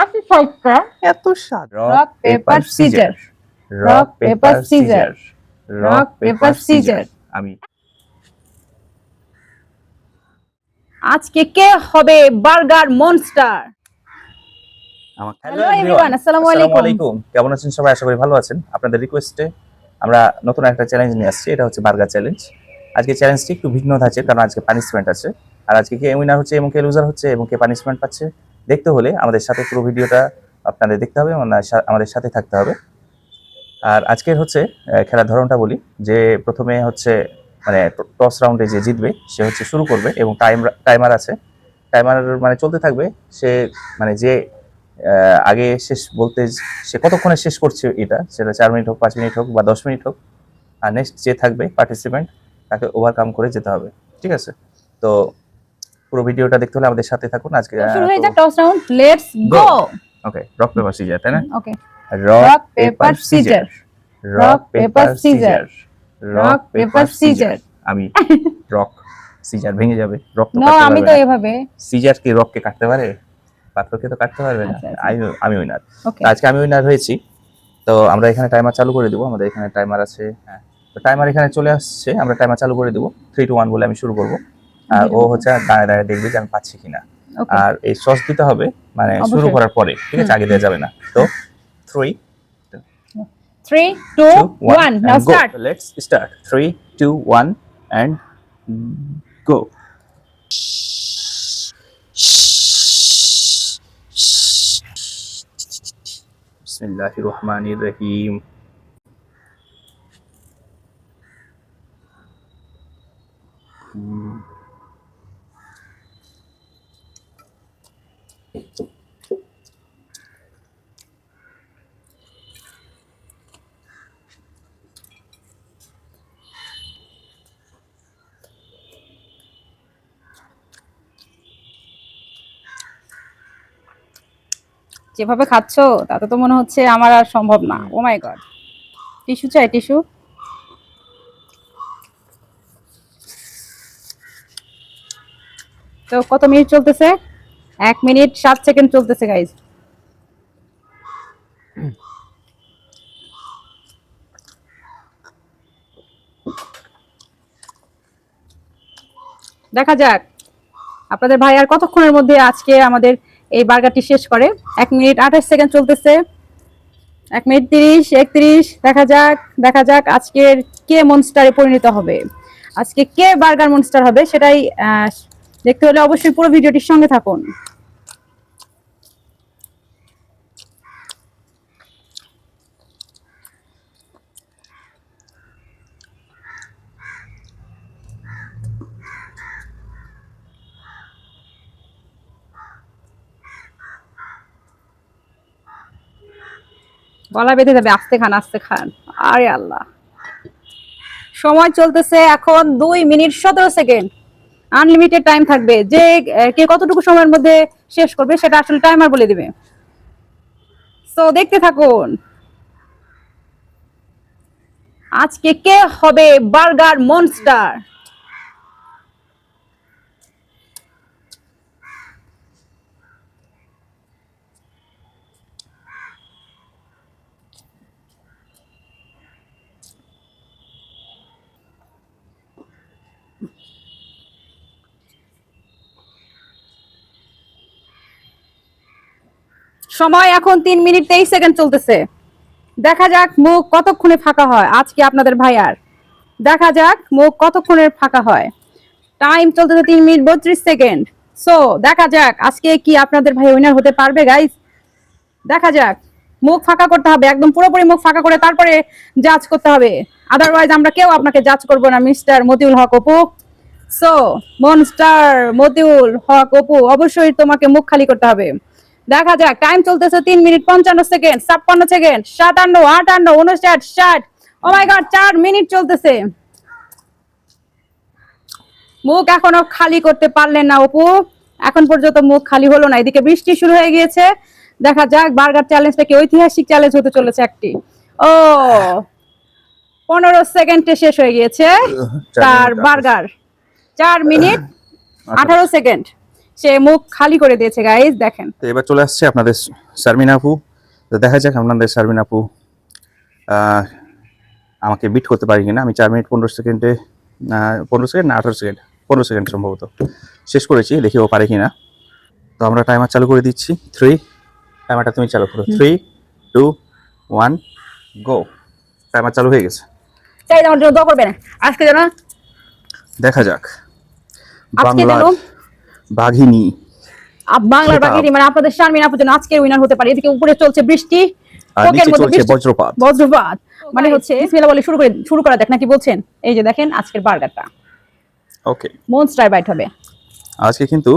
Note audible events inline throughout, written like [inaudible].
আশি ষাটটা এত স্বাদ। Rock paper scissor rock paper scissor rock paper scissor আমি আজকে কে হবে বার্গার মনস্টার? আমার Hello আসসালামু আলাইকুম। কেমন আছেন সবাই? আশা করি ভালো আছেন। আপনাদের রিকোয়েস্টে আমরা নতুন একটা চ্যালেঞ্জ নিয়ে আসছি। এটা হচ্ছে বার্গার চ্যালেঞ্জ আজকে চ্যালেঞ্জটি একটু ভিন্ন ধাঁচে কারণ আজকে পানিশমেন্ট আছে। আর আজকে কে উইনার হচ্ছে এবং কে লুজার হচ্ছে এবং কে পানিশমেন্ট পাচ্ছে দেখতে হলে আমাদের সাথে পুরো ভিডিওটা আপনাদের দেখতে হবে আমাদের সাথে থাকতে হবে। আর আজকের হচ্ছে খেলার ধরনটা বলি, যে প্রথমে হচ্ছে মানে টস রাউন্ডে যে জিতবে, সে হচ্ছে শুরু করবে এবং টাইম টাইমার আছে। টাইমার মানে চলতে থাকবে, সে মানে যে আগে শেষ বলতে সে কতক্ষণে শেষ করছে এটা, সেটা চার মিনিট হোক, পাঁচ মিনিট হোক বা দশ মিনিট হোক। আর নেক্সট যে থাকবে পার্টিসিপেন্ট তাকে ওভারকাম করে যেতে হবে। ঠিক আছে? তো পুরো ভিডিওটা দেখতে হলে আমাদের সাথে থাকুন। আজকে শুরু হয়ে যাক toss round let's go! Okay rock paper scissor তাই না? Okay rock rock paper scissor rock paper scissor rock paper scissor আমি [laughs] রক সিজার ভেঙে যাবে। রক তো আমি তো এভাবে। সিজার কি রককে কাটতে পারে? পাথরকে তো কাটতে পারবে না। আচ্ছা, আচ্ছা। আমি আমি উইনার ওকে আজকে আমি উইনার হয়েছি। তো আমরা এখানে টাইমার চালু করে দিব। আমাদের এখানে টাইমার আছে হ্যাঁ। তো টাইমার এখানে চলে আসছে। আমরা টাইমার চালু করে দিব। থ্রি টু ওয়ান বলে আমি শুরু করব। আর ও হচ্ছে দাঁড়ায় দাঁড়ায় দেখবে যে আমি পাচ্ছি কিনা। আর এই সস দিতে হবে মানে শুরু। করার পরে ঠিক আছে? আগে দেওয়া যাবে না। তো three 3 2 two, 1 now and go. Start So let's start. Three, two, one, and go. Bismillahir যেভাবে খাচ্ছো তাতে তো মনে হচ্ছে আমার আর সম্ভব না। ও মাই গড টিস্যু চাই টিস্যু। তো কত মিনিট চলতেছে? এক মিনিট সাত সেকেন্ড চলতেছে গাইজ দেখা যাক। আপনাদের ভাই আর কতক্ষণের মধ্যে আজকে আমাদের এই বার্গারটি শেষ করে। এক মিনিট আঠাশ সেকেন্ড চলতেছে। এক মিনিট তিরিশ, একত্রিশ, দেখা যাক দেখা যাক আজকের কে মনস্টারে পরিণত হবে। আজকে কে বার্গার মনস্টার হবে সেটাই দেখতে হলে অবশ্যই পুরো ভিডিওটির সঙ্গে থাকুন। গলা বেঁধে যাবে, আস্তে খান আস্তে খান। আরে আল্লাহ। সময় চলতেছে এখন দুই মিনিট সতেরো সেকেন্ড। আনলিমিটেড টাইম থাকবে। যে কে কতটুকু সময়ের মধ্যে শেষ করবে সেটা আসলে টাইমার বলে দিবে। সো দেখতে থাকুন। আজকে কে হবে বার্গার মনস্টার সময় এখন তিন মিনিট তেইশ সেকেন্ড চলতেছে। দেখা যাক মুখ কতক্ষণে ফাঁকা হয়। আজকে আপনাদের ভাইয়ার দেখা যাক মুখ কতক্ষণের ফাঁকা হয়। টাইম চলতেছে তিন মিনিট বত্রিশ সেকেন্ড। সো দেখা যাক আজকে কি আপনাদের ভাই উইনার হতে পারবে গাইস দেখা যাক। মুখ ফাঁকা করতে হবে, একদম পুরোপুরি মুখ ফাঁকা করে তারপরে জাজ করতে হবে। আদারওয়াইজ আমরা কেউ আপনাকে জাজ করব না mister Motiul Haque Apu. So monster Motiul Haque Apu, অবশ্যই তোমাকে মুখ খালি করতে হবে। দেখা যাক টাইম চলতেছে তিন মিনিট পঞ্চান্ন সেকেন্ড ছাপ্পান্ন সেকেন্ড সাতান্ন আটান্ন উনষাট ষাট। ও মাই গড চার মিনিট চলতেছে। মুখ এখনও খালি করতে পারলেন না অপু। এখন পর্যন্ত মুখ খালি হলো না এদিকে বৃষ্টি শুরু হয়ে গিয়েছে। দেখা যাক বার্গার চ্যালেঞ্জটা কি ঐতিহাসিক চ্যালেঞ্জ হতে চলেছে একটি। ও পনেরো সেকেন্ডে শেষ হয়ে গিয়েছে তার বার্গার। চার মিনিট আঠারো। সেকেন্ড সে মুখ খালি করে দিয়েছে গাইজ দেখেন। তো এবার চলে আসছে আপনাদের শারমিন আপু। তো দেখা যাক আপনাদের শারমিন আপু আমাকে বিট করতে পারি কিনা। আমি চার মিনিট পনেরো সেকেন্ডে পনেরো সেকেন্ড না আঠারো সেকেন্ড পনেরো সেকেন্ড সম্ভবত। শেষ করেছি দেখি ও পারে কিনা। তো আমরা টাইমার চালু করে দিচ্ছি। থ্রি টাইমারটা তুমি চালু করো। Three two one go timer চালু হয়ে গেছে। চাই আমার জন্য দোয়া করবেন। আজকে যেন দেখা যাক। বাঘিনী বাংলার বাকি মানে আপনাদের শারমিন আপুর জন্য আজকের উইনার হতে পারে। এদিকে উপরে চলছে বৃষ্টি কোকের মধ্যে বৃষ্টি। বজ্রপাত। বজ্রপাত। মানে হচ্ছে বিসমিল্লাহ বলে শুরু করে শুরু করা যাক। নাকি বলছেন? এই যে দেখেন আজকের বার্গারটা ওকে মনস্টার বাইট হবে। আজকে কিন্তু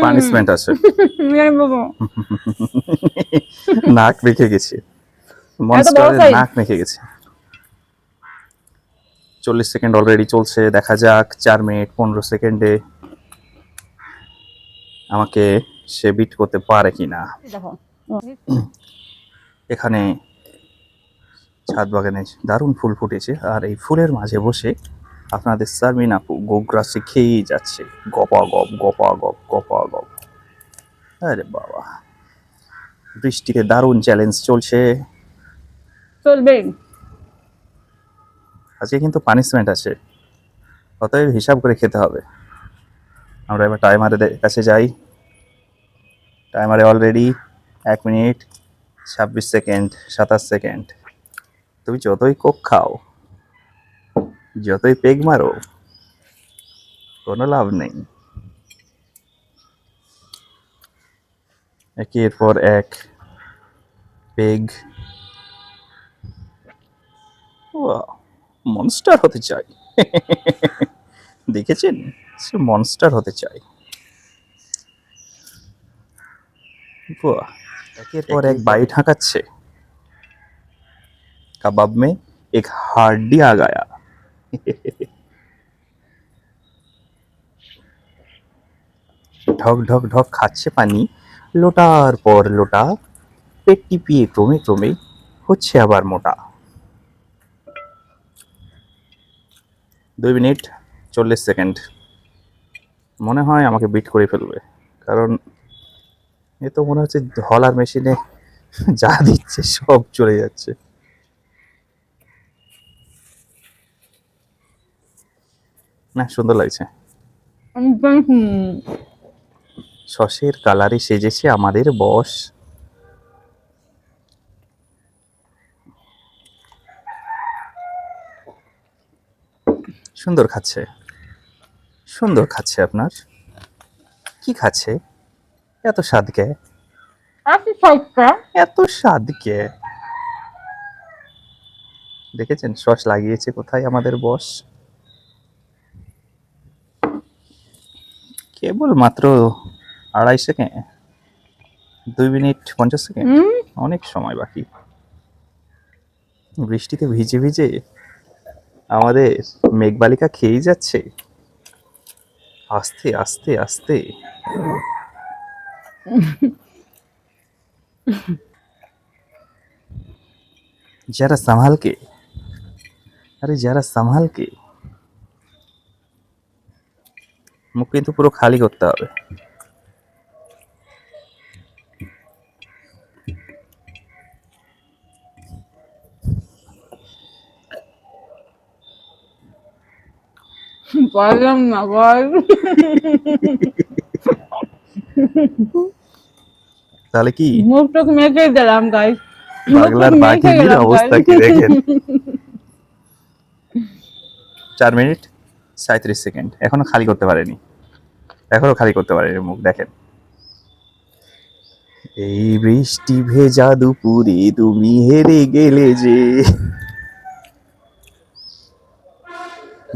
পানিশমেন্ট আছে। [laughs] [laughs] নাক মেখে গেছে। মনস্টারের size? নাক মেখে গেছে। চল্লিশ সেকেন্ড অলরেডি চলছে। দেখা যাক চার মিনিট পনেরো সেকেন্ডে আমাকে সে বিট করতে পারে কিনা। দেখো। এখানে ছাদ বাগানে দারুণ ফুল ফুটেছে আর এই ফুলের মাঝে বসে আপনাদের সারমিন আপু গোগ্রাসে খেয়েই যাচ্ছে। গপা গপ গপা গপ গপা গপ। আরে বাবা। বৃষ্টিতে দারুণ চ্যালেঞ্জ চলছে। চলবে আজকে কিন্তু পানিশমেন্ট আছে। অতএব হিসাব করে খেতে হবে। আমরা এবার টাইমারের কাছে যাই। টাইমারে অলরেডি এক মিনিট ছাব্বিশ সেকেন্ড সাতাশ সেকেন্ড তুমি যতই কোক খাও, যতই পেগ মারো, কোনো লাভ নেই। একের পর এক, পেগ। মনস্টার হতে চাই। [laughs] দেখেছেন? সে মনস্টার হতে চাই বাহ, একের পর এক বাইট হাঁকাচ্ছে कबाब में एक हार्डी आ गया ঢক ঢক ঢক খাচ্ছে পানি লোটার পর লোটা পেট টিপিয়ে ক্রমে ক্রমে হচ্ছে আবার মোটা দুই মিনিট চল্লিশ সেকেন্ড মনে হয় আমাকে বিট করে ফেলবে কারণ এ তো মনে হচ্ছে হলার মেশিনে [laughs] যা দিচ্ছে সব চলে যাচ্ছে। না, সুন্দর লাগছে। সসের কালারে সেজেছে আমাদের বস। সুন্দর খাচ্ছে। সুন্দর খাচ্ছে আপনার। কি খাচ্ছে? এত স্বাদ কে এত স্বাদ কে দেখেছেন সস লাগিয়েছে কোথায় আমাদের বস? কেবল মাত্র আড়াই সেকেন্ড দুই মিনিট পঞ্চাশ সেকেন্ড অনেক সময় বাকি। বৃষ্টিতে ভিজে ভিজে আমাদের মেঘবালিকা খেয়েই যাচ্ছে। আস্তে আস্তে আস্তে। যারা সামালকে আরে যারা সামালকে মুখ কিন্তু পুরো খালি করতে হবে পারলাম না বল তাহলে কি? মুখ টুক মেখে দিলাম গাইস বাংলার বাঘিনীর অবস্থা কি দেখেন? চার মিনিট সাঁত্রিশ সেকেন্ড। এখনও খালি করতে পারেনি। এখনও খালি করতে পারেনি মুখ দেখেন। এই বৃষ্টি ভেজা দুপুরে তুমি হেরে গেলে যে।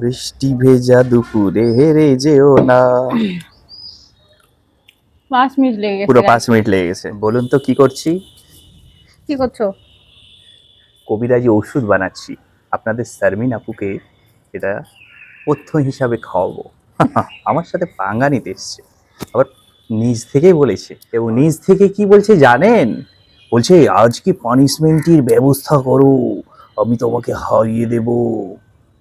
বৃষ্টি ভেজা দুপুরে হেরে যেও না। পাঁচ মিনিট লেগে গেছে পুরো পাঁচ মিনিট লেগে গেছে। বলুন তো কি করছি? কি করছ? কবিরাজি ওষুধ বানাচ্ছি। আপনাদের শারমিন আপুকে এটা পথ্য হিসাবে খাওয়াবো। [laughs] আমার সাথে পাঙ্গা নিতে এসছে। আবার নিজ থেকেই বলেছে। এবং নিজ থেকে কি বলছে জানেন? বলছে আজকে পানিশমেন্টের ব্যবস্থা করো। আমি তোমাকে হারিয়ে দেব।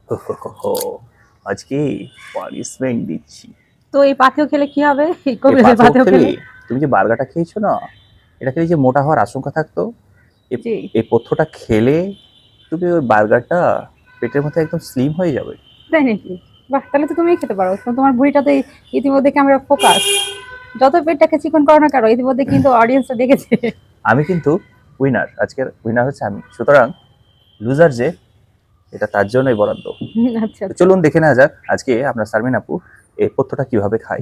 [laughs] আজকে পানিশমেন্ট দিচ্ছি। তো এই পাথেও খেলে কি হবে? কবিরাজের পাথেও খেলে। তুমি যে বার্গারটা খেয়েছো না এটা খেলে যে মোটা হওয়ার আশঙ্কা থাকতো? এই পথ্যটা খেলে তুমি ওই বার্গারটা পেটের মধ্যে একদম স্লিম হয়ে যাবে। তাই নাকি বাহ তাহলে তো তুমিই খেতে পারো। তোমার ভুঁড়িটা তো ইতিমধ্যে ক্যামেরা ফোকাস যত পেটটাকে চিকন করো না কারও ইতিমধ্যে কিন্তু অডিয়েন্সটা দেখেছে। আমি কিন্তু উইনার আজকের উইনার হচ্ছে আমি। সুতরাং লুজার যে এটা তার জন্যই বরাদ্দ। আচ্ছা। চলুন দেখে নেওয়া যাক। আজকে আপনার সারমিন আপু এই পথ্যটা কীভাবে খাই?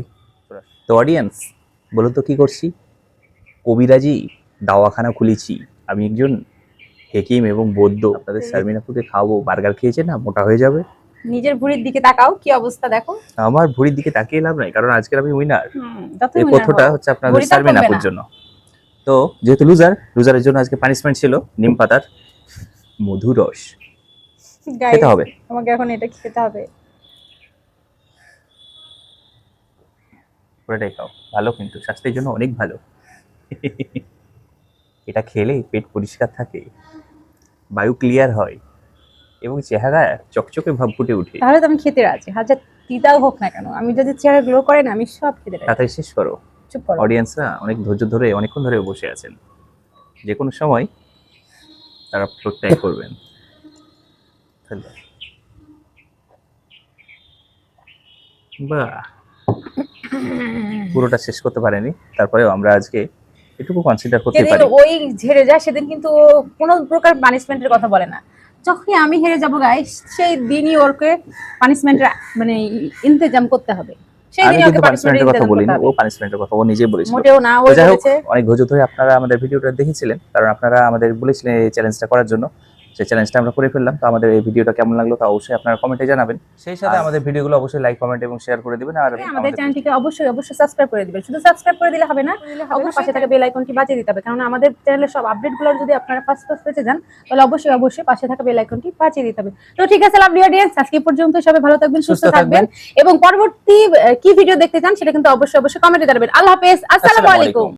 তো অডিয়েন্স বলুন তো কি করছি? কবিরাজি দাওয়াখানা খুলেছি। আমি একজন হেকিম এবং বৌদ্ধ। আপনাদের সারমিন আপুকে খাওয়াবো। বার্গার খেয়েছে না? মোটা হয়ে যাবে। নিজের ভুঁড়ির দিকে তাকাও। কি অবস্থা দেখো? আমার ভুঁড়ির দিকে তাকিয়ে লাভ নাই। কারণ আজকের আমি উইনার এই পথ্যটা হচ্ছে আপনাদের না। জন্য। তো যেহেতু লুজার লুজারের জন্য আজকে পানিশমেন্ট ছিল নিম পাতার মধু রস খেতে হবে। আমাকে এখন এটা খেতে হবে। পুরোটাই খাও ভালো কিন্তু স্বাস্থ্যের জন্য অনেক ভালো। এটা খেলে পেট পরিষ্কার থাকে বায়ু ক্লিয়ার হয় এবং চেহারা চকচকে ভাব ফুটে ওঠে। তাহলে তো আমি খেতে রাজি। হাজার তিতাও হোক না কেন আমি যদি চেহারা গ্লো করে না আমি সব খেতে রাজি। তাড়াতাড়ি শেষ করো। চুপ করো। অডিয়েন্সরা অনেক ধৈর্য ধরে অনেকক্ষণ ধরে বসে আছেন। যে কোনো সময় তারা প্রত্যয় করবেন। বাহ! পুরোটা শেষ করতে পারেনি। তারপরেও আমরা আজকে এটুকু কনসিডার করতে পারি। ওই ঝেড়ে যায় সেদিন কিন্তু কোনো প্রকার পানিশমেন্টের কথা বলে না। যখনই আমি হেরে যাব গাইস সেই দিনই ওরকে পানিশমেন্টের মানে ইন্তজাম করতে হবে। সেই আমি কিন্তু ওকে পানিশমেন্টের কথা বলিনি ও পানিশমেন্টের কথা ও নিজেই বলেছিল। মোটেও না ও বলেছে। অনেক ধৈর্য ধরে আপনারা আমাদের ভিডিওটা দেখেছিলেন কারণ আপনারা আমাদের বলেছিলেন এই চ্যালেঞ্জটা করার জন্য। সেই চ্যালেঞ্জটা আমরা করে ফেললাম। তো আমাদের এই ভিডিওটা কেমন লাগল তা অবশ্যই আপনারা কমেন্টে জানাবেন। সেই সাথে আমাদের ভিডিওগুলো অবশ্যই লাইক কমেন্ট এবং শেয়ার করে দিবেন আর আমাদের আমাদের চ্যানেলটিকে অবশ্যই অবশ্যই সাবস্ক্রাইব করে দিবেন। শুধু সাবস্ক্রাইব করে দিলে হবে না অবশ্যই পাশে থাকা বেল আইকনটি বাজিয়ে দিতে হবে। কারণ আমাদের চ্যানেলের সব আপডেটগুলো যদি আপনারা ফার্স্ট ফার্স্ট পেতে যান তাহলে অবশ্যই অবশ্যই পাশে থাকা বেল আইকনটি বাজিয়ে দিতে হবে। তো ঠিক আছে লাভলি অডিয়েন্স আজকে পর্যন্ত সবাই ভালো থাকবেন সুস্থ থাকবেন। এবং পরবর্তী কি ভিডিও দেখতে চান সেটা কিন্তু অবশ্যই অবশ্যই কমেন্টে জানাবেন। আল্লাহ হাফেজ আসসালামু আলাইকুম।